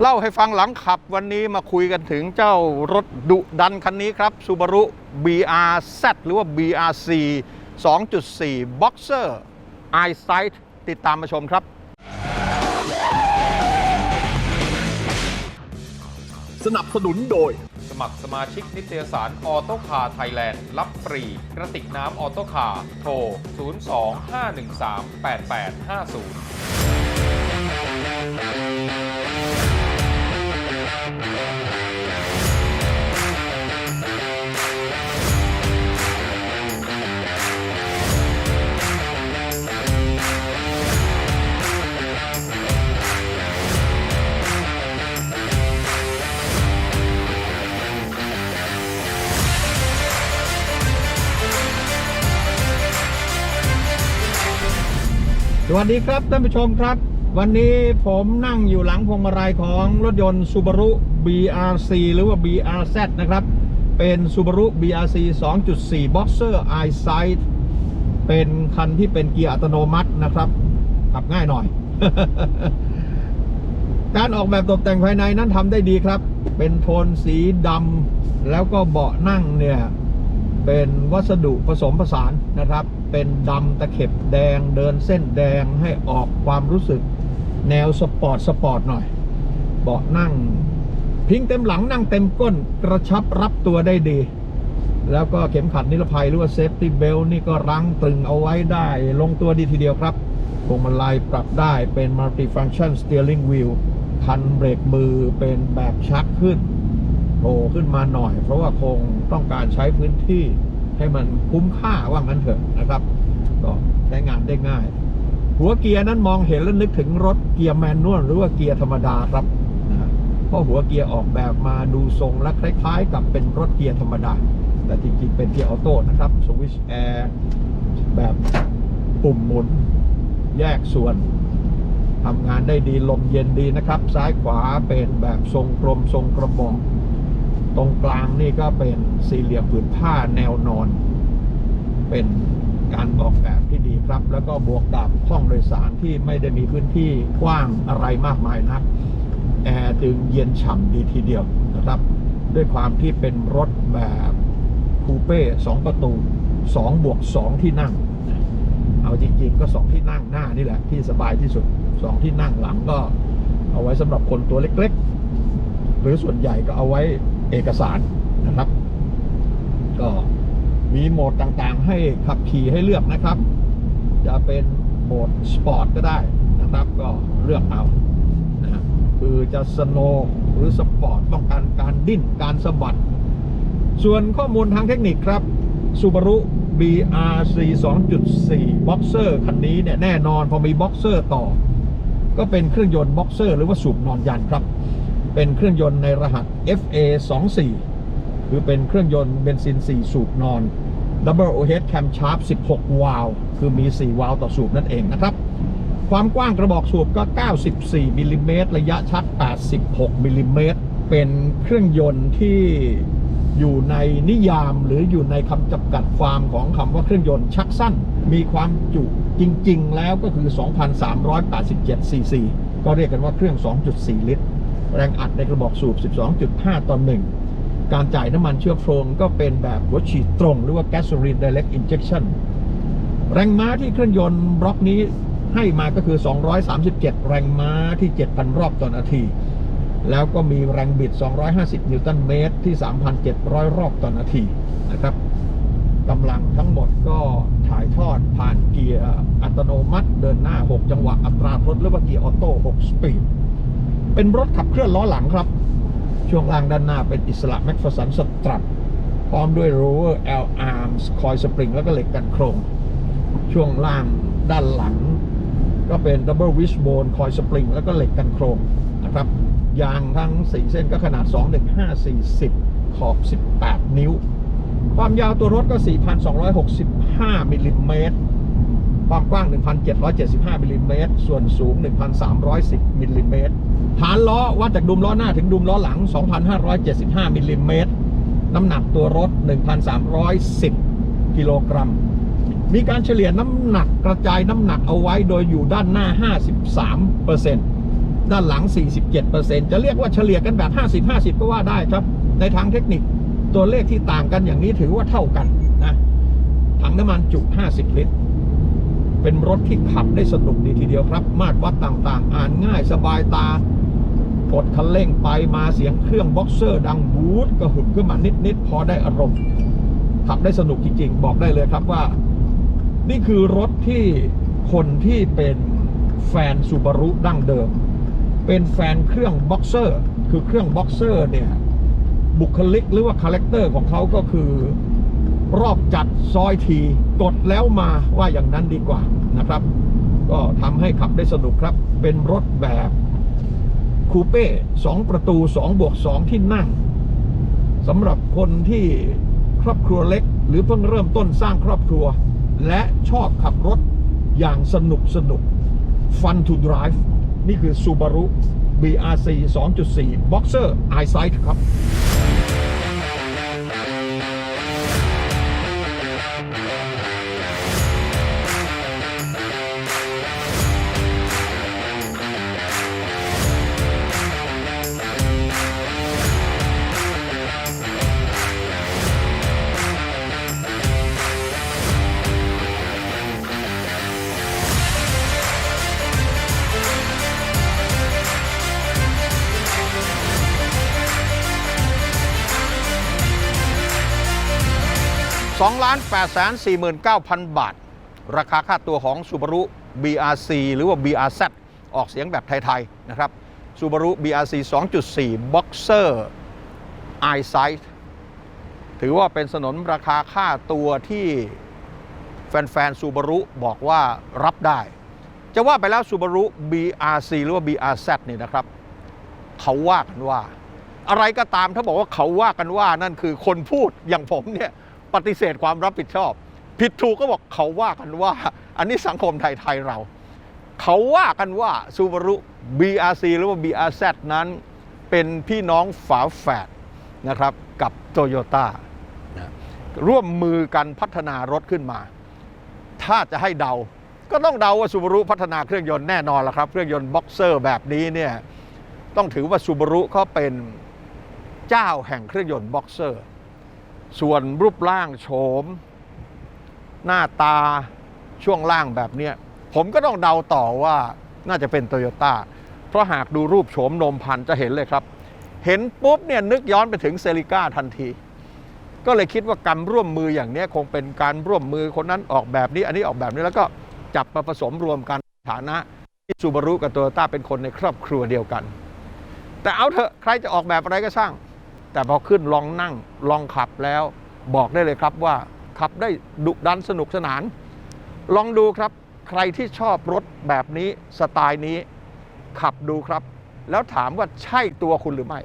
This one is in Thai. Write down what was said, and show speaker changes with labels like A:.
A: เล่าให้ฟังหลังขับวันนี้มาคุยกันถึงเจ้ารถดุดันคันนี้ครับ Subaru BRZ หรือว่า BRC 2.4 Boxer EyeSight ติดตามมาชมครับ
B: สนับสนุนโดย
C: สมัครสมาชิกนิตยสารออโตคาไทยแลนด์รับฟรี กระติกน้ำออโตคาโทร 02-513-8850
A: วัสดีครับท่านผู้ชมครับ วันนี้ผมนั่งอยู่หลังพวงมาลัยของรถยนต์ Subaru BRC หรือว่า BRZ นะครับ เป็น Subaru BRC 2.4 Boxer EyeSight เป็นคันที่เป็นเกียร์อัตโนมัตินะครับ ขับง่ายหน่อย การออกแบบตกแต่งภายในนั้นทำได้ดีครับ เป็นโทนสีดำแล้วก็เบาะนั่งเนี่ย เป็นวัสดุผสมผสานนะครับ เป็นดำตะเข็บแดงเดินเส้นแดงให้ออกความรู้สึกแนวสปอร์ตสปอร์ตหน่อย เบาะนั่ง พิงเต็มหลังนั่งเต็มก้นกระชับรับตัวได้ดี แล้วก็เข็มขัดนิรภัยหรือว่าเซฟตี้เบลนี่ก็รั้งตรึงเอาไว้ได้ ลงตัวดีทีเดียวครับพวงมาลัยปรับได้เป็น multi-function steering wheel คันเบรกมือเป็นแบบชักขึ้นโผล่ขึ้นมาหน่อย เพราะว่าคงต้องการใช้พื้นที่ ให้มันคุ้มค่าว่างั้นเถอะนะครับ ก็ใช้งานได้ง่าย หัวเกียร์นั้นมองเห็นแล้วนึกถึงรถเกียร์แมนนวลหรือว่าเกียร์ธรรมดาครับนะเพราะหัวเกียร์ออกแบบมาดูทรงและคล้าย ๆ กับเป็นรถเกียร์ธรรมดา แต่จริงๆเป็นเกียร์ออโต้นะครับสวิชแอร์แบบปุ่มหมุนแยกส่วนทำงานได้ดีลมเย็นดีนะครับ ซ้ายขวาเป็นแบบทรงกลมทรงกระบอก ตรงกลางนี่ก็เป็นสี่เหลี่ยมผืนผ้าแนวนอน เป็นการออกแบบที่ดีครับ แล้วก็บวกกับห้องโดยสารที่ไม่ได้มีพื้นที่กว้างอะไรมากมายนักแอร์จึงเย็นฉ่ำดีทีเดียวนะครับ ด้วยความที่เป็นรถแบบคูเป้สองประตูสองบวกสองที่นั่ง เอาจริง ๆ ก็สองที่นั่งหน้านี่แหละที่สบายที่สุดสองที่นั่งหลังก็เอาไว้สำหรับคนตัวเล็ก ๆ หรือส่วนใหญ่ก็เอาไว้ เอกสารนะครับ ก็มีโหมดต่างๆ ให้ขับขี่ให้เลือกนะครับ จะเป็นโหมดสปอร์ตก็ได้นะครับ ก็เลือกเอานะฮะคือจะสโนหรือสปอร์ตต้องการการดิ้นการสะบัด ส่วนข้อมูลทางเทคนิคครับ Subaru BRC 2.4 Boxer คันนี้เนี่ยแน่นอนพอมี Boxer ต่อ ก็เป็นเครื่องยนต์ Boxer หรือว่าสูบนอนยันครับ เป็นเครื่องยนต์ในรหัส FA 2 4คือเป็นเครื่องยนต์เบนซิน 4 สูบนอน Double Overhead Camshaft 16 วาล์วคือมี 4 วาล์วต่อสูบนั่นเองนะครับ ความกว้างกระบอกสูบก็ 94มิลลิเมตรระยะชัก 86มิลลิเมตรเป็นเครื่องยนต์ที่อยู่ในนิยามหรืออยู่ในคำจำกัดความของคำว่าเครื่องยนต์ชักสั้น มีความจุจริง ๆ แล้วก็คือ 2,387ซีซีก็เรียกกันว่าเครื่อง 2.4 ลิตร แรงอัดในกระบอกสูบ 12.5 ต่อ 1 การจ่ายน้ำมันเชื้อเพลิงก็เป็นแบบหัวฉีดตรง หรือว่า gasoline direct injection แรงม้าที่เครื่องยนต์บล็อกนี้ให้มาก็คือ 237 แรงม้าที่ 7,000 รอบต่อนาที แล้วก็มีแรงบิด 250 นิวตันเมตรที่ 3,700 รอบต่อนาทีนะครับกำลังทั้งหมดก็ถ่ายทอดผ่านเกียร์อัตโนมัติเดินหน้า 6 จังหวะอัตราทดหรือว่าเกียร์ออโต้ 6 สปีด เป็นรถขับเคลื่อนล้อหลังครับ ช่วงล่างด้านหน้าเป็นอิสระแม็กฟ r สันสตรัทพร้อมด้วย rover L arms คอยสปริงแล้วก็เหล็กกันโครง ช่วงล่างด้านหลัง ก็เป็น double wishbone คอยสปริงแล้วก็เหล็กกันโครงนะครับยางทั้ง 4 เส้นก็ขนาด 21540 ขอบ 18 นิ้ว ความยาวตัวรถก็ 4,265 มิลลิเมตร ความกว้าง 1,775มิลลิเมตร ส่วนสูง 1,310มิลลิเมตร ฐานล้อวัดจากดุมล้อหน้าถึงดุมล้อหลัง 2,575มิลลิเมตร น้ำหนักตัวรถ 1,310 กิโลกรัม มีการเฉลี่ยน้ำหนักกระจายน้ำหนักเอาไว้โดยอยู่ด้านหน้า 53เปอร์เซ็นต์ด้านหลัง 47%จะเรียกว่าเฉลี่ยกันแบบ 50-50 ก็ว่าได้ครับ ในทางเทคนิคตัวเลขที่ต่างกันอย่างนี้ถือว่าเท่ากันนะ ถังน้ำมันจุ 50 ลิตร เป็นรถที่ขับได้สนุกดีทีเดียวครับ มาตรวัดต่างๆ อ่านง่ายสบายตา กดคันเร่งไปมาเสียงเครื่องบ็อกเซอร์ ดังบูดกระหึ่มขึ้นมานิดๆพอได้อารมณ์ ขับได้สนุกจริงๆ บอกได้เลยครับว่า นี่คือรถที่คนที่เป็นแฟนซูบารุดั้งเดิม เป็นแฟนเครื่องบ็อกเซอร์ คือเครื่องบ็อกเซอร์เนี่ยบุคลิกหรือว่าคาแรคเตอร์ของเขาก็คือ รอบจัดซอยทีกดแล้วมาว่าอย่างนั้นดีกว่านะครับ ก็ทำให้ขับได้สนุกครับ เป็นรถแบบคูเป้สองประตูสองบวกสองที่นั่งสำหรับคนที่ครอบครัวเล็ก หรือเพิ่งเริ่มต้นสร้างครอบครัว และชอบขับรถอย่างสนุกสนุก Fun to drive นี่คือ Subaru BRC 2.4 Boxer EyeSight ครับ 2ล้าน8แสน49,000 บาท ราคาค่าตัวของ Subaru BRC หรือว่า BRZ ออกเสียงแบบไทย ๆ นะครับ Subaru BRC 2.4 Boxer EyeSight ถือว่าเป็นสนนราคาค่าตัวที่แฟนๆ Subaru บอกว่ารับได้ จะว่าไปแล้ว Subaru BRC หรือว่า BRZ นี่นะครับ เขาว่ากันว่า อะไรก็ตามถ้าบอกว่าเขาว่ากันว่านั่นคือคนพูดอย่างผมเนี่ย ปฏิเสธความรับผิดชอบ ผิดถูกก็บอกเขาว่ากันว่า อันนี้สังคมไทยๆเรา เขาว่ากันว่า Subaru BRC หรือว่า BRZ นั้น เป็นพี่น้องฝาแฝดนะครับกับ Toyota นะร่วมมือกันพัฒนารถขึ้นมา ถ้าจะให้เดา ก็ต้องเดาว่า Subaru พัฒนาเครื่องยนต์แน่นอนละครับ เครื่องยนต์บ็อกเซอร์แบบนี้เนี่ยต้องถือว่า Subaru เขาเป็นเจ้าแห่งเครื่องยนต์บ็อกเซอร์ ส่วนรูปร่างโฉม หน้าตาช่วงล่างแบบเนี้ยผมก็ต้องเดาต่อว่าน่าจะเป็นโตโยต้าเพราะหากดูรูปโฉมนมพันจะเห็นเลยครับ เห็นปุ๊บเนี่ยนึกย้อนไปถึงเซริก้าทันที ก็เลยคิดว่าการร่วมมืออย่างเนี้ยคงเป็นการร่วมมือคนนั้นออกแบบนี้ อันนี้ออกแบบนี้แล้วก็จับมาผสมรวมกันฐานะที่ซูบารุกับโตโยต้าเป็นคนในครอบครัวเดียวกัน แต่เอาเถอะใครจะออกแบบอะไรก็ช่าง แต่พอขึ้นลองนั่งลองขับแล้ว บอกได้เลยครับว่าขับได้ดุดันสนุกสนาน ลองดูครับใครที่ชอบรถแบบนี้สไตล์นี้ ขับดูครับ แล้วถามว่าใช่ตัวคุณหรือไม่